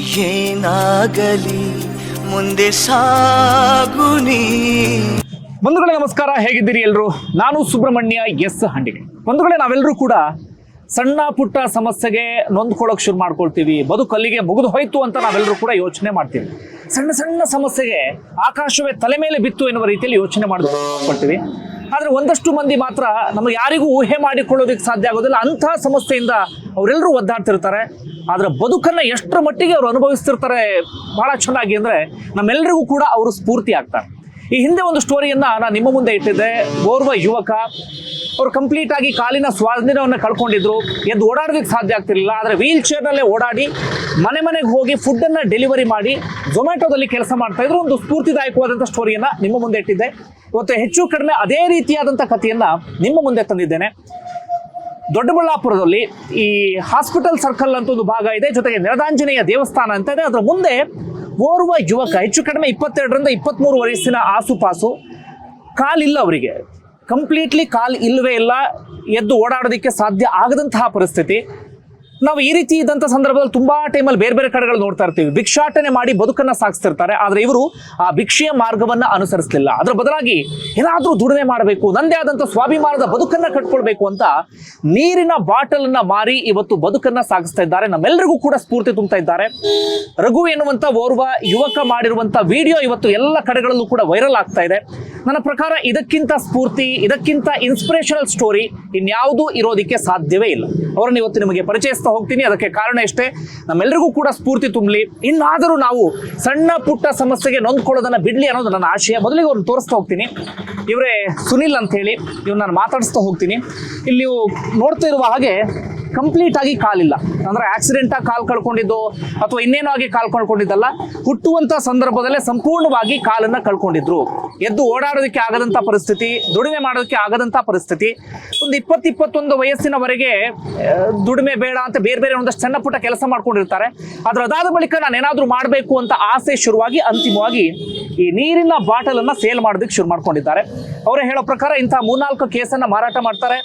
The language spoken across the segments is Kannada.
ಏನಾಗಲಿ, ಮುಂದೆ ಸಾಗುನಿ ಬಂಧುಗಳೇ, ನಮಸ್ಕಾರ. ಹೇಗಿದ್ದೀರಿ ಎಲ್ಲರೂ ನಾನು ಸುಬ್ರಹ್ಮಣ್ಯ ಎಸ್ ಹಂಡಿಗೆ. ಬಂಧುಗಳೇ ನಾವೆಲ್ಲರೂ ಕೂಡ ಸಣ್ಣ ಪುಟ್ಟ ಸಮಸ್ಯೆಗೆ ನೊಂದ್ಕೊಳ್ಳೋಕೆ ಶುರು ಮಾಡ್ಕೊಳ್ತೀವಿ. ಬದುಕು ಅಲ್ಲಿಗೆ ಮುಗಿದು ಹೋಯ್ತು ಅಂತ ನಾವೆಲ್ಲರೂ ಕೂಡ ಯೋಚನೆ ಮಾಡ್ತೀವಿ. ಸಣ್ಣ ಸಣ್ಣ ಸಮಸ್ಯೆಗೆ ಆಕಾಶವೇ ತಲೆ ಮೇಲೆ ಬಿತ್ತು ಎನ್ನುವ ರೀತಿಯಲ್ಲಿ ಯೋಚನೆ ಮಾಡ್ಕೊಳ್ತೀವಿ. ಆದ್ರೆ ಒಂದಷ್ಟು ಮಂದಿ ಮಾತ್ರ ನಮಗೆ ಯಾರಿಗೂ ಊಹೆ ಮಾಡಿಕೊಳ್ಳೋದಕ್ಕೆ ಸಾಧ್ಯ ಆಗೋದಿಲ್ಲ. ಅಂತಹ ಸಮಸ್ಯೆಯಿಂದ ಅವರೆಲ್ಲರೂ ಒದ್ದಾಡ್ತಿರ್ತಾರೆ. ಆದರೆ ಬದುಕನ್ನು ಎಷ್ಟರ ಮಟ್ಟಿಗೆ ಅವರು ಅನುಭವಿಸ್ತಿರ್ತಾರೆ ಬಹಳ ಚೆನ್ನಾಗಿ ಅಂದರೆ ನಮ್ಮೆಲ್ಲರಿಗೂ ಕೂಡ ಅವರು ಸ್ಫೂರ್ತಿ ಆಗ್ತಾರೆ. ಈ ಹಿಂದೆ ಒಂದು ಸ್ಟೋರಿಯನ್ನು ನಾನು ನಿಮ್ಮ ಮುಂದೆ ಇಟ್ಟಿದ್ದೆ. ಓರ್ವ ಯುವಕ. ಅವರು ಕಂಪ್ಲೀಟ್ ಆಗಿ ಕಾಲಿನ ಸ್ವಾಧೀನವನ್ನು ಕಳ್ಕೊಂಡಿದ್ರು. ಎದ್ದು ಓಡಾಡೋದಕ್ಕೆ ಸಾಧ್ಯ ಆಗ್ತಿರಲಿಲ್ಲ. ಆದರೆ ವೀಲ್ ಚೇರ್ನಲ್ಲೇ ಓಡಾಡಿ ಮನೆ ಮನೆಗೆ ಹೋಗಿ ಫುಡ್ಡನ್ನು ಡೆಲಿವರಿ ಮಾಡಿ ಝೊಮ್ಯಾಟೋದಲ್ಲಿ ಕೆಲಸ ಮಾಡ್ತಾಯಿದ್ರು ಒಂದು ಸ್ಫೂರ್ತಿದಾಯಕವಾದಂಥ ಸ್ಟೋರಿಯನ್ನು ನಿಮ್ಮ ಮುಂದೆ ಇಟ್ಟಿದ್ದೆ. ಇವತ್ತು ಹೆಚ್ಚು ಕಡಿಮೆ ಅದೇ ರೀತಿಯಾದಂಥ ಕಥೆಯನ್ನ ನಿಮ್ಮ ಮುಂದೆ ತಂದಿದ್ದೇನೆ. ದೊಡ್ಡಬಳ್ಳಾಪುರದಲ್ಲಿ ಈ ಹಾಸ್ಪಿಟಲ್ ಸರ್ಕಲ್ ಅಂತ ಒಂದು ಭಾಗ ಇದೆ, ಜೊತೆಗೆ ನಿರದಾಂಜನೇಯ ದೇವಸ್ಥಾನ ಅಂತ ಇದೆ. ಅದರ ಮುಂದೆ ಓರ್ವ ಯುವಕ, ಹೆಚ್ಚು ಕಡಿಮೆ ಇಪ್ಪತ್ತೆರಡರಿಂದ ಇಪ್ಪತ್ತ್ಮೂರು ವಯಸ್ಸಿನ ಆಸುಪಾಸು, ಕಾಲಿಲ್ಲ ಅವರಿಗೆ. ಕಂಪ್ಲೀಟ್ಲಿ ಕಾಲ್ ಇಲ್ಲವೇ ಇಲ್ಲ, ಎದ್ದು ಓಡಾಡೋದಕ್ಕೆ ಸಾಧ್ಯ ಆಗದಂತಹ ಪರಿಸ್ಥಿತಿ. ನಾವು ಈ ರೀತಿ ಇದ್ದಂಥ ಸಂದರ್ಭದಲ್ಲಿ ತುಂಬಾ ಟೈಮಲ್ಲಿ ಬೇರೆ ಬೇರೆ ಕಡೆಗಳು ನೋಡ್ತಾ ಇರ್ತೀವಿ. ಭಿಕ್ಷಾಟನೆ ಮಾಡಿ ಬದುಕನ್ನ ಸಾಗಿಸ್ತಿರ್ತಾರೆ. ಆದ್ರೆ ಇವರು ಆ ಭಿಕ್ಷೆಯ ಮಾರ್ಗವನ್ನ ಅನುಸರಿಸಲಿಲ್ಲ. ಅದರ ಬದಲಾಗಿ ಏನಾದರೂ ದುಡಿಮೆ ಮಾಡಬೇಕು, ನಂದೇ ಆದಂಥ ಸ್ವಾಭಿಮಾನದ ಬದುಕನ್ನ ಕಟ್ಕೊಳ್ಬೇಕು ಅಂತ ನೀರಿನ ಬಾಟಲ್ ಅನ್ನ ಮಾರಿ ಇವತ್ತು ಬದುಕನ್ನ ಸಾಗಿಸ್ತಾ ಇದ್ದಾರೆ. ನಮ್ಮೆಲ್ಲರಿಗೂ ಕೂಡ ಸ್ಫೂರ್ತಿ ತುಂಬ್ತಾ ಇದ್ದಾರೆ. ರಘು ಎನ್ನುವಂತ ಓರ್ವ ಯುವಕ ಮಾಡಿರುವಂತ ವಿಡಿಯೋ ಇವತ್ತು ಎಲ್ಲ ಕಡೆಗಳಲ್ಲೂ ಕೂಡ ವೈರಲ್ ಆಗ್ತಾ ಇದೆ. ನನ್ನ ಪ್ರಕಾರ ಇದಕ್ಕಿಂತ ಸ್ಫೂರ್ತಿ, ಇದಕ್ಕಿಂತ ಇನ್ಸ್ಪಿರೇಷನಲ್ ಸ್ಟೋರಿ ಇನ್ಯಾವುದೂ ಇರೋದಕ್ಕೆ ಸಾಧ್ಯವೇ ಇಲ್ಲ. ಅವರನ್ನು ಇವತ್ತು ನಿಮಗೆ ಪರಿಚಯಿಸ್ತಾ ಹೋಗ್ತೀನಿ. ಅದಕ್ಕೆ ಕಾರಣ ಎಷ್ಟೇ ನಮ್ಮೆಲ್ಲರಿಗೂ ಕೂಡ ಸ್ಫೂರ್ತಿ ತುಂಬಲಿ. ಇನ್ನಾದರೂ ನಾವು ಸಣ್ಣ ಪುಟ್ಟ ಸಮಸ್ಯೆಗೆ ನೊಂದ್ಕೊಳ್ಳೋದನ್ನ ಬಿಡ್ಲಿ ಅನ್ನೋದು ನನ್ನ ಆಶಯ. ಮೊದಲಿಗೆ ಅವ್ರನ್ನ ತೋರಿಸ್ತಾ ಹೋಗ್ತೀನಿ. ಇವರೇ ಸುನಿಲ್ ಅಂತ ಹೇಳಿ ಇವ್ರು ನಾನು ಮಾತಾಡಿಸ್ತಾ ಹೋಗ್ತೀನಿ. ಇಲ್ಲಿ ನೀವು ನೋಡ್ತಾ ಇರುವ ಹಾಗೆ ಕಂಪ್ಲೀಟ್ ಆಗಿ ಕಾಲಿಲ್ಲ. ಅಂದ್ರೆ ಆಕ್ಸಿಡೆಂಟ್ ಆಗಿ ಕಾಲ್ ಕಳ್ಕೊಂಡಿದ್ದು ಅಥವಾ ಇನ್ನೇನೋ ಆಗಿ ಕಾಲು ಕಳ್ಕೊಂಡಿದ್ದಲ್ಲ, ಹುಟ್ಟುವಂತ ಸಂದರ್ಭದಲ್ಲೇ ಸಂಪೂರ್ಣವಾಗಿ ಕಾಲನ್ನ ಕಳ್ಕೊಂಡಿದ್ರು. ಎದ್ದು ಓಡಾಡೋದಕ್ಕೆ ಆಗದಂತ ಪರಿಸ್ಥಿತಿ, ದುಡಿಮೆ ಮಾಡೋದಕ್ಕೆ ಆಗದಂತ ಪರಿಸ್ಥಿತಿ, ಒಂದು ಇಪ್ಪತ್ತು ಇಪ್ಪತ್ತೊಂದು ವಯಸ್ಸಿನವರೆಗೆ ದುಡಿಮೆ ಬೇಡ ಅಂತ ಬೇರೆ ಬೇರೆ ಒಂದಷ್ಟು ಸಣ್ಣ ಪುಟ್ಟ ಕೆಲಸ ಮಾಡ್ಕೊಂಡಿರ್ತಾರೆ. ಆದ್ರೆ ಅದಾದ ಬಳಿಕ ನಾನು ಏನಾದ್ರೂ ಮಾಡಬೇಕು ಅಂತ ಆಸೆ ಶುರುವಾಗಿ, ಅಂತಿಮವಾಗಿ ಈ ನೀರಿನ ಬಾಟಲ್ ಸೇಲ್ ಮಾಡೋದಕ್ಕೆ ಶುರು ಮಾಡ್ಕೊಂಡಿದ್ದಾರೆ. ಅವರೇ ಹೇಳೋ ಪ್ರಕಾರ ಇಂತಹ ಮೂರ್ನಾಲ್ಕು ಕೇಸನ್ನ ಮಾರಾಟ ಮಾಡ್ತಾರೆ.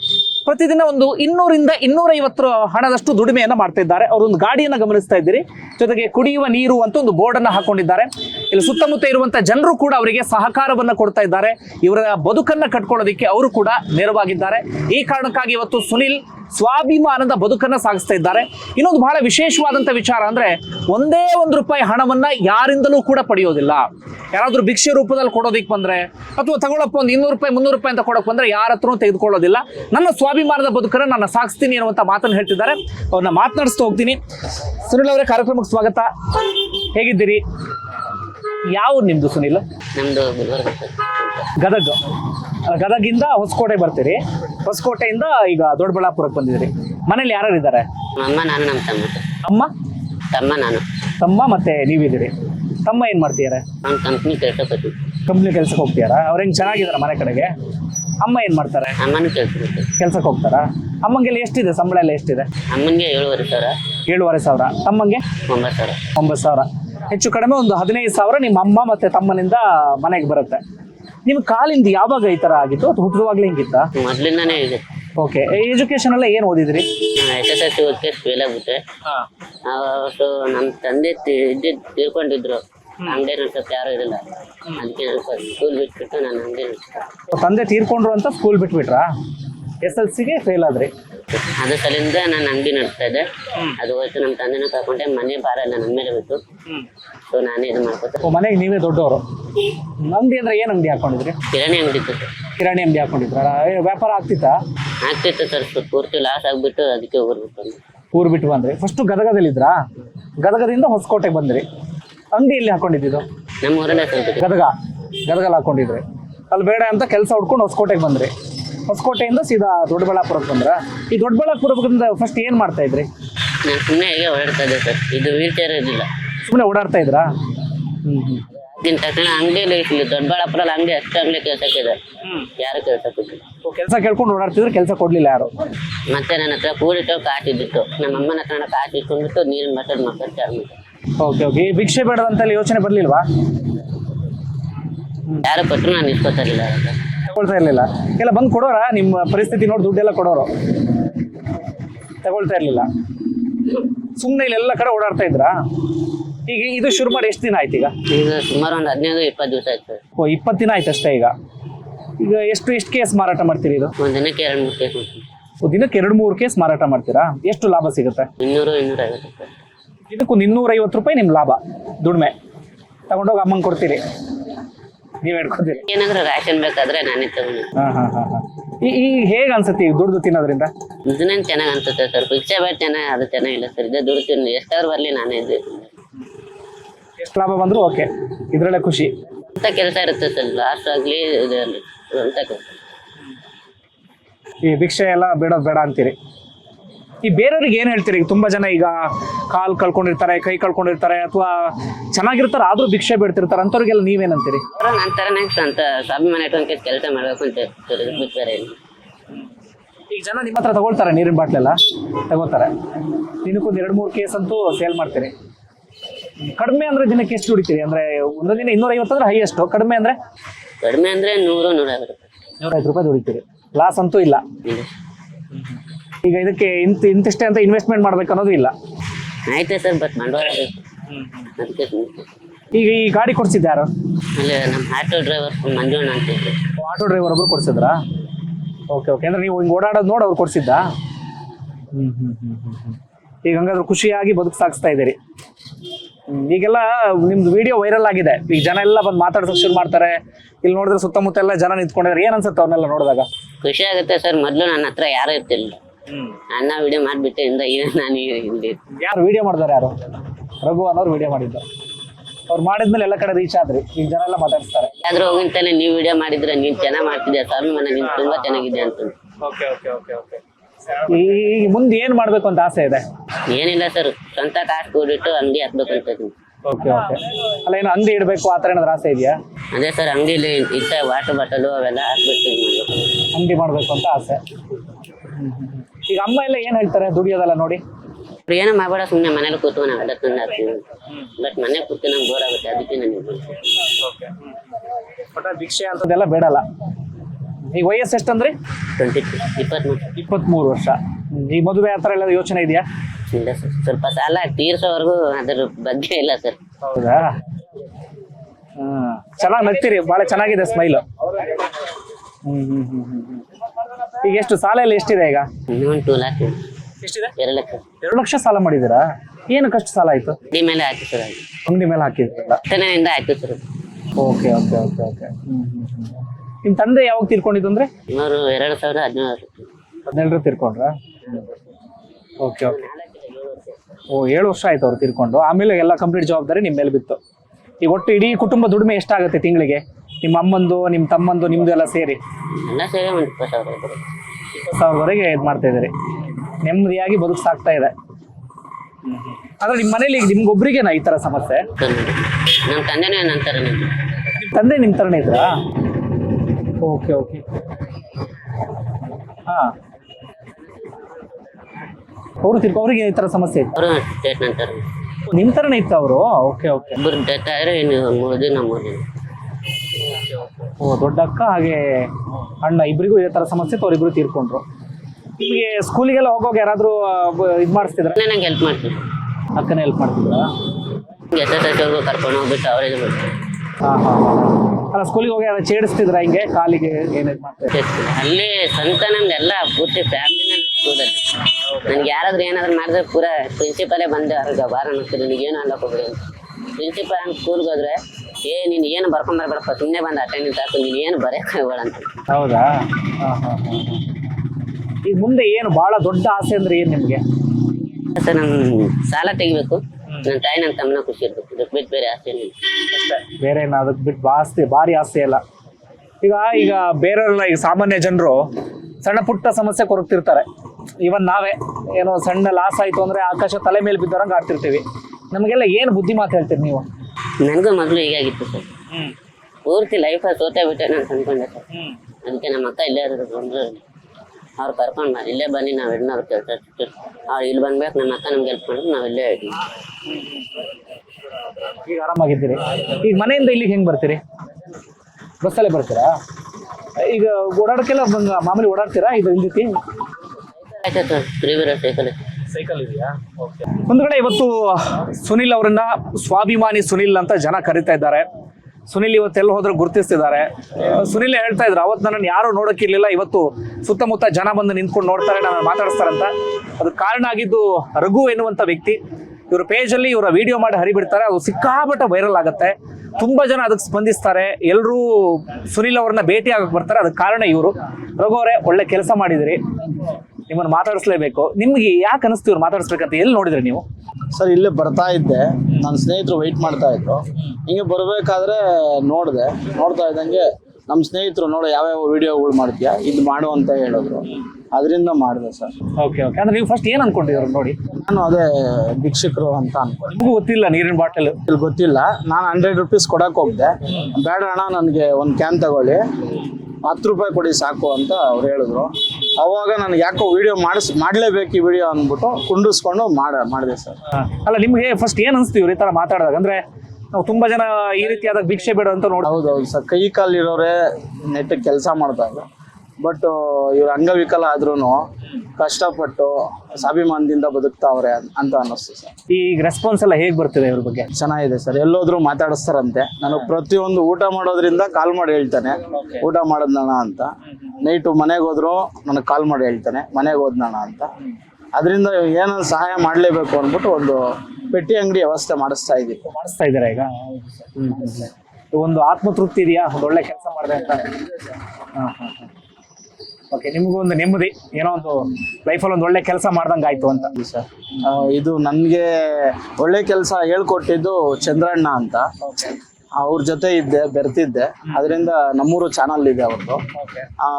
ಪ್ರತಿದಿನ ಒಂದು ಇನ್ನೂರಿಂದ ಇನ್ನೂರೈವತ್ತು ಹಣದಷ್ಟು ದುಡಿಮೆಯನ್ನು ಮಾಡ್ತಾ ಇದ್ದಾರೆ ಅವರೊಂದು ಗಾಡಿಯನ್ನ ಗಮನಿಸ್ತಾ ಇದ್ದೀರಿ. ಜೊತೆಗೆ ಕುಡಿಯುವ ನೀರು ಅಂತ ಒಂದು ಬೋರ್ಡ್ ಅನ್ನು ಹಾಕೊಂಡಿದ್ದಾರೆ. ಇಲ್ಲಿ ಸುತ್ತಮುತ್ತ ಇರುವಂತ ಜನರು ಕೂಡ ಅವರಿಗೆ ಸಹಕಾರವನ್ನ ಕೊಡ್ತಾ ಇದ್ದಾರೆ. ಇವರ ಬದುಕನ್ನ ಕಟ್ಕೊಳ್ಳೋದಕ್ಕೆ ಅವರು ಕೂಡ ನೆರವಾಗಿದ್ದಾರೆ. ಈ ಕಾರಣಕ್ಕಾಗಿ ಇವತ್ತು ಸುನಿಲ್ ಸ್ವಾಭಿಮಾನದ ಬದುಕನ್ನ ಸಾಗಿಸ್ತಾ ಇದ್ದಾರೆ. ಇನ್ನೊಂದು ಬಹಳ ವಿಶೇಷವಾದಂತ ವಿಚಾರ ಅಂದ್ರೆ ಒಂದೇ ಒಂದು ರೂಪಾಯಿ ಹಣವನ್ನ ಯಾರಿಂದಲೂ ಕೂಡ ಪಡೆಯೋದಿಲ್ಲ. ಯಾರಾದ್ರೂ ಭಿಕ್ಷೆ ರೂಪದಲ್ಲಿ ಕೊಡೋದಿಕ್ ಬಂದ್ರೆ ಅಥವಾ ತಗೊಳಪ್ಪ ಒಂದು ಇನ್ನೂರು ರೂಪಾಯಿ, ಮುನ್ನೂರು ರೂಪಾಯಿ ಅಂತ ಕೊಡಕ್ ಬಂದ್ರೆ ಯಾರ ತೆಗೆದುಕೊಳ್ಳೋದಿಲ್ಲ. ನನ್ನ ಸ್ವಾಭಿಮಾನದ ಬದುಕನ್ನು ನಾನು ಸಾಗಿಸ್ತೀನಿ ಅನ್ನುವಂತ ಮಾತನ್ನು ಹೇಳ್ತಿದ್ದಾರೆ. ಅವ್ರನ್ನ ಮಾತನಾಡಿಸ್ತಾ ಹೋಗ್ತೀನಿ. ಸುನಿಲ್ ಅವರೇ ಕಾರ್ಯಕ್ರಮಕ್ಕೆ ಸ್ವಾಗತ. ಹೇಗಿದ್ದೀರಿ? ಯಾವ ನಿಮ್ದು ಸುನಿಲ್? ನಮ್ದು ಗುಲ್ಬರ್ಗ ಗದಗ. ಗದಗಿಂದ ಹೊಸಕೋಟೆ ಬರ್ತೀರಿ. ಹೊಸಕೋಟೆಯಿಂದ ಈಗ ದೊಡ್ಡಬಳ್ಳಾಪುರಕ್ಕೆ ಬಂದಿದ್ದೀರಿ. ಮನೇಲಿ ಯಾರು ಇದ್ದಾರೆ? ಅಮ್ಮ ನಾನು ನಮ್ಮ ತಮ್ಮ. ಅಮ್ಮ? ತಮ್ಮ ನಾನು. ತಮ್ಮ ಮತ್ತೆ ನೀವಿದ್ದೀರಿ. ತಮ್ಮ ಏನ್ ಮಾಡ್ತಿದ್ದಾರೆ? ನಾನು ಕಂಪ್ನಿ ಕೆಲಸಕ್ಕೆ ಕಂಪ್ನಿ ಕೆಲ್ಸಕ್ಕೆ ಹೋಗ್ತೀರಾ? ಅವ್ರ ಹೆಂಗ್ ಚೆನ್ನಾಗಿದಾರ ಮನೆ ಕಡೆಗೆ? ಅಮ್ಮ ಏನ್ ಮಾಡ್ತಾರೆ? ಅಮ್ಮನ ಕೆಲ್ಸಕ್ಕೆ ಹೋಗ್ತಾರಾ? ಅಮ್ಮಂಗೆಲ್ಲ ಎಷ್ಟಿದೆ? ಸಂಬಳ ಎಲ್ಲ ಎಷ್ಟಿದೆ? ಅಮ್ಮನಿಗೆ ಏಳುವರೆ ಸಾವಿರ. ಏಳುವರೆ ಸಾವಿರ. ತಮ್ಮಂಗೆ? ಒಂಬತ್ತು ಸಾವಿರ. ಒಂಬತ್ತು ಸಾವಿರ. ಹೆಚ್ಚು ಕಡಿಮೆ ಒಂದು ಹದಿನೈದು ಸಾವಿರ ನಿಮ್ಮ ಅಮ್ಮ ಮತ್ತೆ ತಮ್ಮನಿಂದ ಮನೆಗೆ ಬರುತ್ತೆ. ನಿಮ್ ಕಾಲಿಂದ ಯಾವಾಗ ಈ ತರ ಆಗಿತ್ತು? ಅಥವಾ ಹುಟ್ಟುವಾಗ್ಲೇ ಹಿಂಗಿತ್ತ? ಮೊದಲಿಂದಾನೇ ಇದೆ. ಓಕೆ. ಎಜುಕೇಶನ್ ಎಲ್ಲ ಏನ್ ಓದಿದ್ರಿ? ಎಸ್ ಎಸ್ ಎಲ್ ಸಿ ಓದ್ಕೆ ಫೇಲ್ ಆಗ್ಬಿಟ್ಟೆ ಅವತ್ತು ನಮ್ಮ ತಂದೆ ತಿ- ಇದ್ದಿದ್ದು ತೀರ್ಕೊಂಡಿದ್ರು ಅಂಗಡಿ ನಡ್ಸೋಕೆ ಯಾರು ಇರಲಿಲ್ಲ ಅದಕ್ಕೆ ನಾನು ಸ್ಕೂಲ್ ಬಿಟ್ಬಿಟ್ಟು ನಾನು ಅಂಗಡಿ ತಂದೆ ತೀರ್ಕೊಂಡ್ರು ಅಂತ ಸ್ಕೂಲ್ ಬಿಟ್ಬಿಟ್ರಾ? ಎಸ್ ಎಲ್ ಸಿಗೆ ಫೇಲ್ ಆದ್ರಿ. ಅದ್ರ ಸಲಿಂದ ನಾನು ಅಂಗಡಿ ನಡ್ತಾ ಇದ್ದೆ. ಅದು ಹೋಯ್ತು ನಮ್ಮ ತಂದೆನೂ ಕರ್ಕೊಂಡೆ ಮನೆ ಬಾರ ಇಲ್ಲ ನನ್ನ ಮೇಲೆ ಬಿತ್ತು ಸೊ ನಾನೇ ಇದು ಮಾಡ್ಕೊತೆ. ಓ, ಮನೆಗೆ ನೀವೇ ದೊಡ್ಡವರು. ಅಂಗಡಿ ಅಂದ್ರೆ ಏನು ಅಂಗಡಿ ಹಾಕೊಂಡಿದ್ರಿ? ಕಿರಾಣಿ ಅಂಗಡಿ ಇತ್ತು ಸರ್. ಕಿರಾಣಿ ಅಂಗಡಿ ಹಾಕೊಂಡಿದ್ರ? ವ್ಯಾಪಾರ ಆಗ್ತಿತ್ತಾ? ಆಗ್ತಿತ್ತು ಸರ್ ಸ್ವಲ್ಪ ಪೂರ್ತಿ ಲಾಸ್ ಆಗ್ಬಿಟ್ಟು ಅದಕ್ಕೆ ಹೋಗ್ಬಿಟ್ಟು ಊರ್ ಊರು ಬಿಟ್ಟು ಬಂದ್ರಿ. ಫಸ್ಟ್ ಗದಗದಲ್ಲಿದ್ರಾ? ಗದಗದಿಂದ ಹೊಸಕೋಟೆಗೆ ಬಂದ್ರಿ. ಅಂಗಡಿ ಇಲ್ಲಿ ಹಾಕೊಂಡಿದ್ದು ನಮ್ಮ ಊರಲ್ಲೇ ಸ್ವಲ್ಪ ಗದಗ ಗದಗಲ್ಲಿ ಹಾಕೊಂಡಿದ್ರೆ. ಅಲ್ಲಿ ಬೇಡ ಅಂತ ಕೆಲಸ ಹುಡ್ಕೊಂಡು ಹೊಸಕೋಟೆಗೆ ಬಂದ್ರಿ. ಹೊಸಕೋಟೆಯಿಂದ ಸೀದಾ ದೊಡ್ಡಬಳ್ಳಾಪುರಕ್ಕೆ ಬಂದ್ರ. ಈ ದೊಡ್ಡಬಳ್ಳಾಪುರದಿಂದ ಫಸ್ಟ್ ಏನ್ ಮಾಡ್ತಾ ಇದ್ರಿ? ನಾನು ಸುಮ್ಮನೆ ಹೇಗೆ ಓಡಾಡ್ತಾ ಇದ್ದೆ ಸರ್. ಇದು ವೀಲ್ ಚೇರ್ ಇರಲಿಲ್ಲ. ಸುಮ್ಮನೆ ಓಡಾಡ್ತಾ ಇದ್ರಾ? ಹ್ಮ್ ತಕ್ಷಣ ಅಂಗಡಿಯಲ್ಲಿ ಇಲ್ಲಿ ದೊಡ್ಡಬಳ್ಳಾಪುರಲ್ಲಿ ಅಂಗಡಿ ಅಷ್ಟು ಅಂಗಡಿ ಕೆಲಸಕ್ಕೆ ಇದೆ ಯಾರು ಕೆಲಸಕ್ಕೆ ಕೊಟ್ಟಿಲ್ಲ ಕೆಲಸ ಕೇಳ್ಕೊಂಡು ಓಡಾಡ್ತಿದ್ರೆ ಕೆಲಸ ಕೊಡ್ಲಿಲ್ಲ ಯಾರು? ಮತ್ತೆ ನನ್ನ ಹತ್ರ ಕೂಡಿಟ್ಟು ಕಾಸಿದ್ದಿತ್ತು ನಮ್ಮ ಅಮ್ಮನ ಹತ್ರ ಕಾಸು ಇಟ್ಕೊಂಡ್ಬಿಟ್ಟು ನೀರಿನ ಬಟ್ಟೆ ಮಾಡ್ಕೊಂಡು ಚಾಲು ಮಾಡಿದೆ ಓಕೆ ಓಕೆ ಈ ಭಿಕ್ಷೆ ಬೇಡದಂತ ಯೋಚನೆ ಬರ್ಲಿಲ್ವಾ? ಯಾರು ಕೊಟ್ಟರು ನಾನು ಇಸ್ಕೊತಾ ಇರಲಿಲ್ಲ ತಗೊಳ್ತಾ ಇರ್ಲಿಲ್ಲ. ಎಲ್ಲ ಬಂದು ಕೊಡೋರ? ನಿಮ್ಮ ಪರಿಸ್ಥಿತಿ ನೋಡಿ ದುಡ್ಡೆಲ್ಲ ಕೊಡೋರು. ತಗೊಳ್ತಾ ಇರ್ಲಿಲ್ಲ. ಸುಮ್ಮನೆ ಇಲ್ಲೆಲ್ಲ ಕಡೆ ಓಡಾಡ್ತಾ ಇದ್ರಾ? ಈಗ ಇದು ಶುರು ಮಾಡಿ ಎಷ್ಟು ದಿನ ಆಯ್ತು ಈಗ ಈಗ ಸುಮಾರು ಒಂದು ಹದಿನೈದು ಇಪ್ಪತ್ತು ದಿವಸ ಆಯ್ತು ಓ ಇಪ್ಪತ್ತು ದಿನ ಆಯ್ತು ಅಷ್ಟೇ ಈಗ. ಈಗ ಎಷ್ಟು ಎಷ್ಟು ಕೇಸ್ ಮಾರಾಟ ಮಾಡ್ತೀರಿ ಇದು? ಒಂದು ದಿನಕ್ಕೆ ಎರಡು ಮೂರು ಕೇಸ್ ದಿನಕ್ಕೆ ಎರಡು ಮೂರು ಕೇಸ್ ಮಾರಾಟ ಮಾಡ್ತೀರಾ? ಎಷ್ಟು ಲಾಭ ಸಿಗುತ್ತೆ? ಇನ್ನೂರು ಇನ್ನೂರ ಐವತ್ತು ರೂಪಾಯಿ. ಇದಕ್ಕೊಂದು ಇನ್ನೂರೈವತ್ತು ರೂಪಾಯಿ ನಿಮ್ಮ ಲಾಭ ದುಡಿಮೆ. ತಗೊಂಡೋಗಿ ಅಮ್ಮಂಗೆ ಕೊಡ್ತೀರಿ. ನೀವು ಹಿಡ್ಕೊತೀರಿ ಏನಾದರೂ ರೇಷನ್ ಬೇಕಾದ್ರೆ ನಾನೇ ತಗೊಂಡು ಹಾಂ ಹಾಂ ಹಾಂ ಹಾಂ. ಈ ಈಗ ಹೇಗೆ ಅನ್ಸುತ್ತೆ ಈಗ ದುಡ್ದು ತಿನ್ನೋದ್ರಿಂದ? ಇದನ್ನೇನು ಚೆನ್ನಾಗಿ ಅನ್ಸುತ್ತೆ ಸರ್. ಭಿಕ್ಷೆ ಬೇಡ ಚೆನ್ನಾಗಿ ಅದು ಚೆನ್ನಾಗಿಲ್ಲ ಸರ್. ಇದು ದುಡ್ಡು ತಿನ್ನು. ಎಷ್ಟಾದ್ರು ಬರಲಿ ನಾನೇ ಇದ್ದೆ. ಎಷ್ಟು ಲಾಭ ಬಂದರೂ ಓಕೆ. ಇದರಲ್ಲೇ ಖುಷಿ. ಅಂತ ಕೆಲಸ ಇರುತ್ತೆ ಸರ್. ಲಾಸ್ಟ್ ಆಗಲಿ ಇದರಲ್ಲಿ ಅಂತ ಕೆಲಸ. ಈ ಭಿಕ್ಷೆ ಎಲ್ಲ ಬೇಡೋದು ಬೇಡ ಅಂತೀರಿ. ಈ ಬೇರೆಯವ್ರಿಗೆ ಏನು ಹೇಳ್ತೀರಿ? ಈಗ ತುಂಬ ಜನ ಈಗ ಕಾಲು ಕಳ್ಕೊಂಡಿರ್ತಾರೆ ಕೈ ಕಳ್ಕೊಂಡಿರ್ತಾರೆ ಅಥವಾ ಚೆನ್ನಾಗಿರ್ತಾರೆ ಆದರೂ ಭಿಕ್ಷೆ ಬೇಡ್ತಿರ್ತಾರೆ ಅಂಥವ್ರಿಗೆಲ್ಲ ನೀವೇನಂತೀರಿ? ಅವರು ನನ್ನ ಥರನೇ ಅಂತ ಸ್ವಾಭಿಮಾನ ಇಟ್ಕೊಂಡು ಕೆಲಸ ಮಾಡಬೇಕು ಅಂತ ಸರ್ ಇದು ಬೇರೆ ಏನು ಈಗ ಜನ ನಿಮ್ಮ ಹತ್ರ ತಗೊಳ್ತಾರೆ ನೀರಿನ ಬಾಟ್ಲೆಲ್ಲ ತಗೋತಾರೆ ದಿನಕ್ಕೊಂದು ಎರಡು ಮೂರು ಕೇಸ್ ಅಂತೂ ಸೇಲ್ ಮಾಡ್ತೀರಿ. ಕಡಿಮೆ ಅಂದ್ರೆ ದಿನಕ್ಕೆ ಎಷ್ಟು ದುಡಿತೀರಿ? ಅಂದ್ರೆ ಒಂದು ದಿನ ಇನ್ನೂರೈವತ್ತು ಅಂದ್ರೆ ಹೈಯೆಸ್ಟ್ ಕಡಿಮೆ ಅಂದ್ರೆ? ಕಡಿಮೆ ಅಂದರೆ ನೂರು ನೂರೈವತ್ತು ರೂಪಾಯಿ. ನೂರೈವತ್ತು ರೂಪಾಯಿ ದುಡಿತೀರಿ. ಲಾಸ್ ಅಂತೂ ಇಲ್ಲ. ಈಗ ಇದಕ್ಕೆ ಇಂತ ಇಂತಿಷ್ಟೇ ಅಂತ ಇನ್ವೆಸ್ಟ್ಮೆಂಟ್ ಮಾಡ್ಬೇಕು ಅನ್ನೋದು ಇಲ್ಲ. ಆಯ್ತು ಸರ್ ಬಟ್ ಅದಕ್ಕೆ ಸುಮ್ನೆ. ಈಗ ಈ ಗಾಡಿ ಕೊಡ್ಸಿದ್ದು ಯಾರು? ಅಲ್ಲಿ ನಮ್ಮ ಆಟೋ ಡ್ರೈವರ್ ಮಂಜುಣ್ಣ ಅಂತ ಇದ್ರು. ಆಟೋ ಡ್ರೈವರ್ ಒಬ್ರು ಕೊಡ್ಸಿದ್ರಾ? Okay okay. ಅಂದ್ರೆ ನೀವು ಹಿಂಗೆ ಓಡಾಡೋದು ನೋಡಿ ಅವ್ರು ಕೊಡ್ಸಿದ್ದ? ಹ್ಮ್ ಹ್ಮ್ ಹ್ಮ್ ಹ್ಮ್ ಹ್ಮ್. ಈಗ ಹಂಗಾದ್ರೆ ಖುಷಿಯಾಗಿ ಬದುಕು ಸಾಗಿಸ್ತಾ ಇದ್ದೀರಿ. ಹ್ಮ್. ಈಗೆಲ್ಲ ನಿಮ್ದು ವಿಡಿಯೋ ವೈರಲ್ ಆಗಿದೆ. ಈಗ ಜನ ಎಲ್ಲ ಬಂದು ಮಾತಾಡ್ಸೋಕೆ ಶುರು ಮಾಡ್ತಾರೆ. ಇಲ್ಲಿ ನೋಡಿದ್ರೆ ಸುತ್ತಮುತ್ತ ಎಲ್ಲ ಜನ ನಿಂತ್ಕೊಂಡಿದ್ದಾರೆ ಏನ್ ಅನ್ಸುತ್ತೆ ಅವ್ರನ್ನೆಲ್ಲ ನೋಡಿದಾಗ? ಖುಷಿ ಆಗುತ್ತೆ ಸರ್. ಮೊದಲು ನನ್ನ ಹತ್ರ ಯಾರು ಇರ್ತಿಲ್ಲ ಅನ್ನ ವಿಡಿಯೋ ಮಾಡಿಬಿಟ್ಟೆ ಇಂದ ಈಗ ನಾನು ಇಲ್ಲಿ ಯಾರು ವಿಡಿಯೋ ಮಾಡಿದಾರೆ ಯಾರು? ರಘು ಅನ್ನೋರು ವಿಡಿಯೋ ಮಾಡಿದ್ದು. ಅವ್ರು ಮಾಡಿದ್ಮೇಲೆ ಎಲ್ಲ ಕಡೆ ರೀಚ್ ಆದ್ರಿ. ಈಗ ಜನ ಎಲ್ಲ ಮಾತಾಡ್ತಾರೆ ಆದ್ರೂ ಹೋಗಿಂತಾನೆ ನೀವು ವಿಡಿಯೋ ಮಾಡಿದ್ರೆ ನೀನ್ ಚೆನ್ನಾಗಿ ಮಾಡ್ತಿದ್ಯಾ? ಮನೆ ನೀನ್ ತುಂಬಾ ಚೆನ್ನಾಗಿದೆ ಅಂತ. ಓಕೆ ಓಕೆ ಓಕೆ ಓಕೆ ಈಗ ಮುಂದೆ ಏನ್ ಮಾಡ್ಬೇಕು ಅಂತ ಆಸೆ ಇದೆ? ಏನಿಲ್ಲ ಸರ್ ಸ್ವಂತ ಕಾಸು ಕೂಡಿಟ್ಟು ಅಂಗಡಿ ಹಾಕ್ಬೇಕು ಅಂತ. ಓಕೆ ಓಕೆ ಅಲ್ಲ ಏನು ಅಂಗಡಿ ಇಡಬೇಕು ಆ ಥರ ಏನಾದ್ರು ಆಸೆ ಇದೆಯಾ? ಅದೇ ಸರ್ ಅಂಗಡಿಲಿ ಇಟ್ಟ ವಾಟರ್ ಬಾಟಲು ಅವೆಲ್ಲ ಹಾಕ್ಬಿಟ್ಟು ಇದ್ ಮಾಡ್ಬೇಕು. ಅಂಗಡಿ ಮಾಡಬೇಕು ಅಂತ ಆಸೆ. ಈಗ ಅಮ್ಮ ಎಲ್ಲ ಏನ್ ಹೇಳ್ತಾರೆ? ದುಡಿಯೋದಲ್ಲ ನೋಡಿ. ಏನ ಮಾಡಬೇಡ ಸುಮ್ಮನೆ ಮನೇಲಿ ನಾವು ನಾವೆಲ್ಲ ತಂದು ಬಟ್ ಮನೆ ಕೂತು ನಂಗೆ ಬೋರ್ ಆಗುತ್ತೆ ಅದಕ್ಕೆ ನನಗೆ. ಒಟ್ಟ ಭಿಕ್ಷೆ ಅಂತದೆಲ್ಲ ಬೇಡಲ್ಲ. ಈಗ ವಯಸ್ಸು ಎಷ್ಟಂದ್ರಿ? ಟ್ವೆಂಟಿ ಇಪ್ಪತ್ಮೂರು. ಇಪ್ಪತ್ಮೂರು ವರ್ಷ. ಈ ಮದುವೆ ಆ ಥರ ಎಲ್ಲ ಯೋಚನೆ ಇದೆಯಾ? ಇಲ್ಲ ಸರ್ ಸ್ವಲ್ಪ ಸಾಲ ತೀರ್ಸೋವರೆಗೂ ಅದ್ರ ಬಗ್ಗೆ ಇಲ್ಲ ಸರ್. ಹೌದಾ? ಹ್ಮ್. ಚೆನ್ನಾಗಿ ನಗ್ತೀರಿ ಭಾಳ ಚೆನ್ನಾಗಿದೆ ಸ್ಮೈಲು ಹ್ಮ್ ಹ್ಮ್ ಹ್ಮ್ ಹ್ಮ್. ಈಗ ಎಷ್ಟು ಸಾಲ ಎಲ್ಲ ಎಷ್ಟಿದೆ ಈಗ? ಇನ್ನೊಂದು ಟೂ ಲ್ಯಾಕ್ ಎಷ್ಟಿದೆ? ಎರಡು ಲಕ್ಷ. ಎರಡು ಲಕ್ಷ ಸಾಲ ಮಾಡಿದ್ದೀರಾ? ಏನು ಕಷ್ಟ ಸಾಲ ಆಯ್ತು? ಅಂಗಡಿ ಮೇಲೆ ಹಾಕಿ ಸರ್ ಅದು. ಅಂಗಡಿ ಮೇಲೆ ಹಾಕಿದ್ರಲ್ಲ ಹತ್ತನೆಯಿಂದ ಆಯ್ತು sir okay okay okay okay. ನಿಮ್ಮ ತಂದೆ ಯಾವಾಗ ತೀರ್ಕೊಂಡಿದ್ದು ಅಂದ್ರೆ? ಸುಮಾರು ಎರಡು ಸಾವಿರ ಹದಿನೇಳು ಹದಿನೇಳರ ತೀರ್ಕೊಂಡ್ರಾ? Okay okay. ಓ ಏಳು ವರ್ಷ ಆಯ್ತು ಅವ್ರು ತೀರ್ಕೊಂಡು. ಆಮೇಲೆ ಎಲ್ಲ ಕಂಪ್ಲೀಟ್ ಜವಾಬ್ದಾರಿ ನಿಮ್ಮ ಮೇಲೆ ಬಿತ್ತು. ಈಗ ಒಟ್ಟು ಇಡೀ ಕುಟುಂಬ ದುಡಿಮೆ ಎಷ್ಟಾಗುತ್ತೆ ತಿಂಗಳಿಗೆ? ನಿಮ್ಮ ಅಮ್ಮಂದು ನಿಮ್ಮ ತಮ್ಮಂದು ನಿಮ್ಮದು ಎಲ್ಲ ಸೇರಿ? ಎಲ್ಲ ಸೇರಿ ಒಂದು ಇಪ್ಪತ್ತು ಸಾವಿರ ಬರುತ್ತೆ ಇಪ್ಪತ್ತು ಸಾವಿರವರೆಗೆ ಇದು ಮಾಡ್ತಾ ಇದ್ದೀರಿ. ನೆಮ್ಮದಿಯಾಗಿ ಬದುಕು ಸಾಕ್ತಾ ಇದೆ. ಆದ್ರೆ ನಿಮ್ಮ ಮನೇಲಿ ಈಗ ನಿಮ್ಗೊಬ್ರಿಗೇನಾ ಈ ಥರ ಸಮಸ್ಯೆ? ನಮ್ಮ ತಂದೆನೇ ಅಂತಾರೆ ನಿಮ್ಮ ತಂದೆ ನಿಮ್ಮ ಥರನೇ ಇದ್ರಾ? Okay okay. ಹಾಂ. ಅವರು ತಿರ್ಕೊ ಅವ್ರಿಗೆ ಈ ಥರ ಸಮಸ್ಯೆ ಇತ್ತು? ಅವರು ನಿಮ್ಮ ಥರನೇ ಇತ್ತು ಅವರು? Okay okay. ಇಬ್ಬರು ಡೆತ್ ಆದರೆ ಇನ್ನು ಮೂರು ದಿನ ಮೂರು ದಿನ. ಓ ದೊಡ್ಡ ಅಕ್ಕ ಹಾಗೆ ಅಣ್ಣ ಇಬ್ಬರಿಗೂ ಇದೇ ತರ ಸಮಸ್ಯೆ ಅವರಿಬ್ರು ತೀರ್ಕೊಂಡ್ರು. ನಿಮಗೆ ಸ್ಕೂಲಿಗೆಲ್ಲ ಹೋಗೋಕೆ ಯಾರಾದರೂ ಇದು ಮಾಡಿಸ್ತಿದ್ರ? ನಂಗೆ ಹೆಲ್ಪ್ ಮಾಡ್ತೀನಿ ಅಕ್ಕನೇ ಹೆಲ್ಪ್ ಮಾಡ್ತಿದ್ರು? ಎಸ್ ಎಸ್ ಎಸ್ ಅವ್ರಿಗೂ ಕರ್ಕೊಂಡು ಹೋಗ್ಬಿಟ್ಟು ಅವರೇ ಹಾಂ ಹಾಂ ಅಲ್ಲ ಸ್ಕೂಲಿಗೆ ಹೋಗಿ ಯಾರು ಚೇಡಿಸ್ತಿದ್ರು ಹಿಂಗೆ ಕಾಲಿಗೆ ಏನೇನು ಮಾಡ್ತಾರೆ ಅಲ್ಲಿ ಸ್ವಂತ ನಮ್ದೆಲ್ಲ ಪೂರ್ತಿ ಫ್ಯಾಮಿಲಿನ ಸ್ಕೂಲಲ್ಲಿ. ನನ್ಗೆ ಯಾರಾದ್ರೂ ಏನಾದ್ರು ಮಾಡಿದ್ರೆ ಪೂರ ಪ್ರಿನ್ಸಿಪಲೇ ಬಂದೆ ಅವ್ರಿಗೆ ಬಾರ ಅನ್ನಿಸ್ತಾರೆ ನಿನಗೇನು ಅಲ್ಲ ಹೋಗ್ರಿ ಅಂತ. ಪ್ರಿನ್ಸಿಪಲ್ ಹಂಗೆ ಸ್ಕೂಲ್ಗೆ ಹೋದ್ರೆ ಏ ನೀನು ಏನು ಬರ್ಕೊಂಬರ್ಬೇಡಪ್ಪ ಸುಮ್ಮನೆ ಬಂದು ಅಟೆಂಡೆನ್ಸ್ ಹಾಕು ನೀನ್ ಏನು ಹೋಗ್ಬೇಡ ಅಂತ. ಹೌದಾ? ಹಾಂ ಹಾಂ ಹಾಂ ಈಗ ಮುಂದೆ ಏನು ಬಹಳ ದೊಡ್ಡ ಆಸೆ ಅಂದ್ರೆ ಏನು ನಿಮಗೆ? ಸರ್ ನಾನು ಸಾಲ ತೆಗಿಬೇಕು. ನನ್ನ ತಾಯಿ ನನ್ನ ತಮ್ಮನ ಖುಷಿ ಇರ್ಬೇಕು. ಇದಕ್ಕೆ ಬಿಟ್ಟು ಬೇರೆ ಆಸೆ ಏನಿಲ್ಲ. ಬೇರೆ ಏನು ಅದಕ್ಕೆ ಬಿಟ್ಟು ಆಸ್ತಿ ಭಾರಿ ಆಸ್ತಿ ಅಲ್ಲ ಈಗ ಈಗ ಬೇರೆಯವರೆಲ್ಲ ಈಗ ಸಾಮಾನ್ಯ ಜನರು ಸಣ್ಣ ಪುಟ್ಟ ಸಮಸ್ಯೆ ಕೊರಗ್ತಿರ್ತಾರೆ. ಇವನ್ ನಾವೇ. ಏನೋ ಸಣ್ಣ ಲಾಸ್ ಆಯ್ತು ಅಂದ್ರೆ ಆಕಾಶ ತಲೆ ಮೇಲೆ ಬಿದ್ದೋರಂಗೆ ಆಡ್ತಿರ್ತೀವಿ. ನಮಗೆಲ್ಲ ಏನು ಬುದ್ಧಿ ಮಾತು ಹೇಳ್ತೀರಿ ನೀವು? ನನಗೂ ಮೊದಲು ಹೀಗಾಗಿತ್ತು ಸರ್. ಪೂರ್ತಿ ಲೈಫಲ್ಲಿ ಸೋತೆ ಬಿಟ್ಟೆ ನಾನು ಅನ್ಕೊಂಡೆ ಸರ್. ಅದಕ್ಕೆ ನಮ್ಮ ಅಕ್ಕ ಇಲ್ಲೇ ಇರೋದು ಬಂದ್ರು ಅವ್ರು ಕರ್ಕೊಂಡು ಬಾ ಇಲ್ಲೇ ಬನ್ನಿ ನಾವು ಹೆಣ್ಣವ್ರು ಕೆಲಸ ಅವ್ರು ಇಲ್ಲಿ ಬಂದ್ಬೇಕು ನಮ್ಮ ಅಕ್ಕ ನಮ್ಗೆ ಹೆಲ್ಪ್ ಮಾಡಿದ್ರು ನಾವು ಇಲ್ಲೇ ಇದ್ವಿ. ಈಗ ಆರಾಮಾಗಿದ್ದೀರಿ? ಈಗ ಮನೆಯಿಂದ ಇಲ್ಲಿಗೆ ಹೆಂಗೆ ಬರ್ತೀರಿ? ಬಸ್ಸಲ್ಲೇ ಬರ್ತೀರಾ? ಈಗ ಓಡಾಡೋಕ್ಕೆಲ್ಲ ಮಾಮೂಲಿ ಓಡಾಡ್ತೀರಾ? ಇದು ರೀತಿ ಆಯ್ತು sir three wheeler cycle cycle ಒಂದು ಕಡೆ ಇವತ್ತು ಸುನಿಲ್ ಅವರನ್ನ ಸ್ವಾಭಿಮಾನಿ ಸುನಿಲ್ ಅಂತ ಜನ ಕರಿತಾ ಇದ್ದಾರೆ. ಸುನಿಲ್ ಇವತ್ತು ಎಲ್ಲಿ ಹೋದ್ರೆ ಗುರುತಿಸ್ತಿದ್ದಾರೆ. ಸುನಿಲ್ ಹೇಳ್ತಾ ಇದ್ರು, ಅವತ್ತು ನನ್ನನ್ನು ಯಾರು ನೋಡಕ್ಕಿರ್ಲಿಲ್ಲ ಇವತ್ತು ಸುತ್ತಮುತ್ತ ಜನ ಬಂದು ನಿಂತ್ಕೊಂಡು ನೋಡ್ತಾರೆ ನಾನು ಮಾತಾಡಿಸ್ತಾರಂತ. ಅದಕ್ಕೆ ಕಾರಣ ಆಗಿದ್ದು ರಘು ಎನ್ನುವಂಥ ವ್ಯಕ್ತಿ. ಇವರ ಪೇಜ್ ಅಲ್ಲಿ ಇವರ ವಿಡಿಯೋ ಮಾಡಿ ಹರಿಬಿಡ್ತಾರೆ, ಅದು ಸಿಕ್ಕಾಪಟ್ಟೆ ವೈರಲ್ ಆಗುತ್ತೆ. ತುಂಬಾ ಜನ ಅದಕ್ಕೆ ಸ್ಪಂದಿಸ್ತಾರೆ. ಎಲ್ಲರೂ ಸುನಿಲ್ ಅವ್ರನ್ನ ಭೇಟಿ ಆಗಕ್ಕೆ ಬರ್ತಾರೆ, ಅದಕ್ಕೆ ಕಾರಣ ಇವರು. ರಘು ಅವರೇ ಒಳ್ಳೆ ಕೆಲಸ ಮಾಡಿದಿರಿ. ನಿಮ್ಮನ್ನು ಮಾತಾಡಿಸ್ಲೇಬೇಕು. ನಿಮ್ಗೆ ಯಾಕೆ ಅನಿಸ್ತು ಇವ್ರು ಮಾತಾಡಿಸ್ಬೇಕಂತ ಎಲ್ಲಿ ನೋಡಿದ್ರಿ ನೀವು? ಸರ್ ಇಲ್ಲೇ ಬರ್ತಾ ಇದ್ದೆ. ನನ್ನ ಸ್ನೇಹಿತರು ವೆಯ್ಟ್ ಮಾಡ್ತಾ ಇದ್ರು. ಹಿಂಗೆ ಬರಬೇಕಾದ್ರೆ ನೋಡಿದೆ. ನೋಡ್ತಾ ಇದ್ದಂಗೆ ನಮ್ಮ ಸ್ನೇಹಿತರು ನೋಡು ಯಾವ್ಯಾವ ವಿಡಿಯೋಗಳು ಮಾಡ್ತೀಯಾ ಇದು ಮಾಡು ಅಂತ ಹೇಳಿದ್ರು. ಅದರಿಂದ ಮಾಡಿದೆ ಸರ್. Okay okay. ಅಂದ್ರೆ ನೀವು ಫಸ್ಟ್ ಏನು ಅನ್ಕೊಂಡಿದ್ರು ನೋಡಿ? ನಾನು ಅದೇ ಭಿಕ್ಷಕರು ಅಂತ ಅನ್ಕೊಂಡೆ. ನಿಮಗೂ ಗೊತ್ತಿಲ್ಲ ನೀರಿನ ಬಾಟಲ್? ಇಲ್ಲಿ ಗೊತ್ತಿಲ್ಲ. ನಾನು ಹಂಡ್ರೆಡ್ ರುಪೀಸ್ ಕೊಡಕ್ಕೆ ಹೋಗ್ದೆ. ಬೇಡ ಅಣ್ಣ ನನಗೆ ಒಂದು ಕ್ಯಾನ್ ತಗೊಳ್ಳಿ. ಹತ್ತು ರೂಪಾಯಿ ಕೊಡಿ ಸಾಕು ಅಂತ ಅವ್ರು ಹೇಳಿದ್ರು. ಅವಾಗ ನನಗೆ ಯಾಕೋ ವಿಡಿಯೋ ಮಾಡಿಸ್ ಮಾಡಲೇಬೇಕು ಈ ವಿಡಿಯೋ ಅಂದ್ಬಿಟ್ಟು ಕುಂಡಿಸ್ಕೊಂಡು ಮಾಡ ಮಾಡಿದೆ ಸರ್. ಅಲ್ಲ ನಿಮಗೆ ಫಸ್ಟ್ ಏನು ಅನಿಸ್ತೀವಿ ಇವ್ರ ಈ ತರ ಮಾತಾಡಿದಾಗ? ಅಂದ್ರೆ ನಾವು ತುಂಬಾ ಜನ ಈ ರೀತಿಯಾದ ಭಿಕ್ಷೆ ಬೇಡ ಅಂತ ನೋಡಿ ಹೌದು ಸರ್. ಕೈ ಕಾಲು ಇರೋರೆ ನೆಟ್ ಕೆಲಸ ಮಾಡ್ತಾ ಇದ್ರು. ಬಟ್ ಇವ್ರು ಅಂಗವಿಕಲ ಆದ್ರೂ ಕಷ್ಟಪಟ್ಟು ಸ್ವಾಭಿಮಾನದಿಂದ ಬದುಕ್ತಾವ್ರೆ ಅಂತ ಅನ್ನಿಸ್ತು ಸರ್. ಈಗ ರೆಸ್ಪಾನ್ಸ್ ಎಲ್ಲ ಹೇಗೆ ಬರ್ತದೆ ಇವ್ರ ಬಗ್ಗೆ? ಚೆನ್ನಾಗಿದೆ ಸರ್. ಎಲ್ಲೋದ್ರೂ ಮಾತಾಡಿಸ್ತಾರಂತೆ. ನಾನು ಪ್ರತಿಯೊಂದು ಊಟ ಮಾಡೋದ್ರಿಂದ ಕಾಲ್ ಮಾಡಿ ಹೇಳ್ತಾನೆ. ಊಟ ಮಾಡಿದ್ನಣ ಅಂತ. ನೈಟು ಮನೆಗೆ ಹೋದ್ರು ನನಗೆ ಕಾಲ್ ಮಾಡಿ ಹೇಳ್ತಾನೆ. ಮನೆಗೆ ಹೋದ್ನಣ ಅಂತ. ಅದರಿಂದ ಏನಾದ್ರು ಸಹಾಯ ಮಾಡಲೇಬೇಕು ಅಂದ್ಬಿಟ್ಟು ಒಂದು ಪೆಟ್ಟಿ ಅಂಗಡಿ ವ್ಯವಸ್ಥೆ ಮಾಡಿಸ್ತಾ ಇದ್ದೀವಿ. ಮಾಡಿಸ್ತಾ ಇದ್ದೀರಾ ಈಗ? ಒಂದು ಆತ್ಮತೃಪ್ತಿ ಇದೆಯಾ? ಒಂದು ಒಳ್ಳೆ ಕೆಲಸ ಮಾಡಿದೆ ಅಂತ? ಓಕೆ ನಿಮಗೂ ಒಂದು ನೆಮ್ಮದಿ ಏನೋ ಒಂದು ಲೈಫಲ್ಲಿ ಒಂದು ಒಳ್ಳೆ ಕೆಲಸ ಮಾಡ್ದಂಗೆ ಆಯ್ತು ಅಂತ. ಸರ್ ಇದು ನನಗೆ ಒಳ್ಳೆ ಕೆಲಸ ಹೇಳ್ಕೊಟ್ಟಿದ್ದು ಚಂದ್ರಣ್ಣ ಅಂತ. ಅವ್ರ ಜೊತೆ ಇದ್ದೆ ಬೆರ್ತಿದ್ದೆ. ಅದರಿಂದ ನಮ್ಮೂರು ಚಾನಲ್ ಇದೆ ಅವ್ರದ್ದು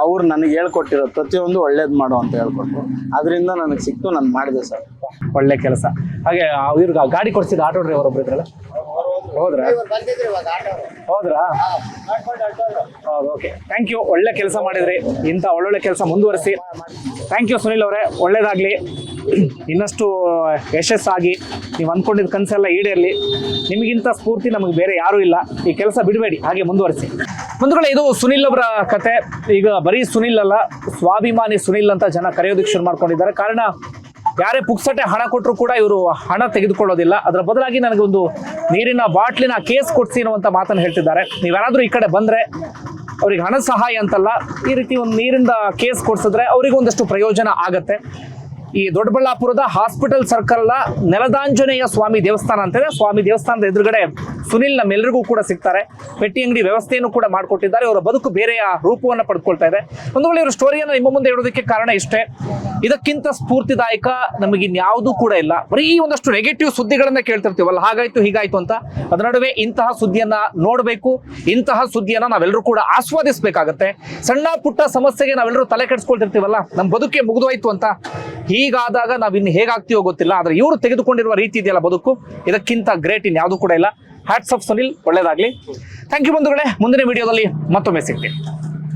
ಅವ್ರು ನನಗೆ ಹೇಳ್ಕೊಟ್ಟಿರೋದು ಪ್ರತಿಯೊಂದು ಒಳ್ಳೇದು ಮಾಡು ಅಂತ ಹೇಳ್ಕೊಟ್ರು. ಅದರಿಂದ ನನಗೆ ಸಿಕ್ತು ನಾನು ಮಾಡಿದೆ ಸರ್ ಒಳ್ಳೆ ಕೆಲಸ. ಹಾಗೆ ಇವ್ರಿಗೆ ಗಾಡಿ ಕೊಡ್ಸಿದ ಆಟೋ ಡ್ರೈವರ್ ಒಬ್ರು ಇದ್ರಲ್ಲ ಹೋದ್ರಾ? ಹೋದ್ರಾ? ಓಕೆ. ಥ್ಯಾಂಕ್ ಯು ಒಳ್ಳೆ ಕೆಲಸ ಮಾಡಿದ್ರಿ. ಇಂಥ ಒಳ್ಳೊಳ್ಳೆ ಕೆಲಸ ಮುಂದುವರಿಸಿ. ಥ್ಯಾಂಕ್ ಯು ಸುನಿಲ್ ಅವರೇ. ಒಳ್ಳೇದಾಗ್ಲಿ. ಇನ್ನಷ್ಟು ಯಶಸ್ಸಾಗಿ. ನೀವು ಅಂದ್ಕೊಂಡಿದ್ದ ಕನಸೆಲ್ಲ ಈಡೇರಲಿ. ನಿಮಗಿಂತ ಸ್ಫೂರ್ತಿ ನಮಗೆ ಬೇರೆ ಯಾರೂ ಇಲ್ಲ. ಈ ಕೆಲಸ ಬಿಡಬೇಡಿ. ಹಾಗೆ ಮುಂದುವರಿಸಿ. ಬಂಧುಗಳೇ ಇದು ಸುನಿಲ್ ಅವರ ಕತೆ. ಈಗ ಬರೀ ಸುನಿಲ್ ಅಲ್ಲ ಸ್ವಾಭಿಮಾನಿ ಸುನಿಲ್ ಅಂತ ಜನ ಕರೆಯೋದಕ್ಕೆ ಶುರು ಮಾಡ್ಕೊಂಡಿದ್ದಾರೆ. ಕಾರಣ ಯಾರೇ ಪುಕ್ಸಟ್ಟೆ ಹಣ ಕೊಟ್ಟರು ಕೂಡ ಇವರು ಹಣ ತೆಗೆದುಕೊಳ್ಳೋದಿಲ್ಲ. ಅದರ ಬದಲಾಗಿ ನನಗೊಂದು ನೀರಿನ ಬಾಟ್ಲಿನ ಕೇಸ್ ಕೊಡ್ಸಿ ಅನ್ನುವಂಥ ಮಾತನ್ನು ಹೇಳ್ತಿದ್ದಾರೆ. ನೀವ್ಯಾರಾದ್ರೂ ಈ ಕಡೆ ಬಂದರೆ ಅವ್ರಿಗೆ ಹಣ ಸಹಾಯ ಅಂತಲ್ಲ, ಈ ರೀತಿ ಒಂದು ನೀರಿಂದ ಕೇಸ್ ಕೊಡ್ಸಿದ್ರೆ ಅವರಿಗೂ ಒಂದಷ್ಟು ಪ್ರಯೋಜನ ಆಗುತ್ತೆ. ಈ ದೊಡ್ಡಬಳ್ಳಾಪುರದ ಹಾಸ್ಪಿಟಲ್ ಸರ್ಕಲ್ನ ನೆಲದಾಂಜನೇಯ ಸ್ವಾಮಿ ದೇವಸ್ಥಾನ ಅಂತಿದೆ ಸ್ವಾಮಿ ದೇವಸ್ಥಾನದ ಎದುರುಗಡೆ ಸುನಿಲ್ ನಮ್ಮೆಲ್ಲರಿಗೂ ಕೂಡ ಸಿಗ್ತಾರೆ. ಪೆಟ್ಟಿ ಅಂಗಡಿ ವ್ಯವಸ್ಥೆಯನ್ನು ಕೂಡ ಮಾಡಿಕೊಟ್ಟಿದ್ದಾರೆ. ಅವರ ಬದುಕು ಬೇರೆಯ ರೂಪವನ್ನು ಪಡ್ಕೊಳ್ತಾ ಇದೆ. ಒಂದು ವೇಳೆ ಇವರ ಸ್ಟೋರಿಯನ್ನು ನಿಮ್ಮ ಮುಂದೆ ಇಡೋದಕ್ಕೆ ಕಾರಣ ಇಷ್ಟೇ. ಇದಕ್ಕಿಂತ ಸ್ಫೂರ್ತಿದಾಯಕ ನಮಗಿನ್ಯಾವುದೂ ಕೂಡ ಇಲ್ಲ. ಬರೀ ಒಂದಷ್ಟು ನೆಗೆಟಿವ್ ಸುದ್ದಿಗಳನ್ನ ಕೇಳ್ತಿರ್ತೀವಲ್ಲ, ಹಾಗಾಯ್ತು ಹೀಗಾಯ್ತು ಅಂತ. ಅದರ ನಡುವೆ ಇಂತಹ ಸುದ್ದಿಯನ್ನ ನೋಡಬೇಕು, ಇಂತಹ ಸುದ್ದಿಯನ್ನ ನಾವೆಲ್ಲರೂ ಕೂಡ ಆಸ್ವಾದಿಸಬೇಕಾಗತ್ತೆ. ಸಣ್ಣ ಪುಟ್ಟ ಸಮಸ್ಯೆಗೆ ನಾವೆಲ್ಲರೂ ತಲೆ ಕೆಡಿಸ್ಕೊಳ್ತಿರ್ತೀವಲ್ಲ ನಮ್ಮ ಬದುಕೆ ಮುಗಿದೋಯ್ತು ಅಂತ. ಹೀಗಾದಾಗ ನಾವು ಇನ್ನು ಹೇಗಾಗ್ತೀವೋ ಗೊತ್ತಿಲ್ಲ, ಆದ್ರೆ ಇವರು ತೆಗೆದುಕೊಂಡಿರುವ ರೀತಿ ಇದೆಯಲ್ಲ ಬದುಕು. ಇದಕ್ಕಿಂತ ಗ್ರೇಟ್ ಇನ್ಯಾವುದೂ ಕೂಡ ಇಲ್ಲ. ಹ್ಯಾಟ್ಸ್ ಆಫ್ ಸುನಿಲ್, ಒಳ್ಳೇದಾಗ್ಲಿ. ಥ್ಯಾಂಕ್ ಯು ಬಂಧುಗಳೇ, ಮುಂದಿನ ವಿಡಿಯೋದಲ್ಲಿ ಮತ್ತೊಮ್ಮೆ ಸಿಗ್ತೀನಿ.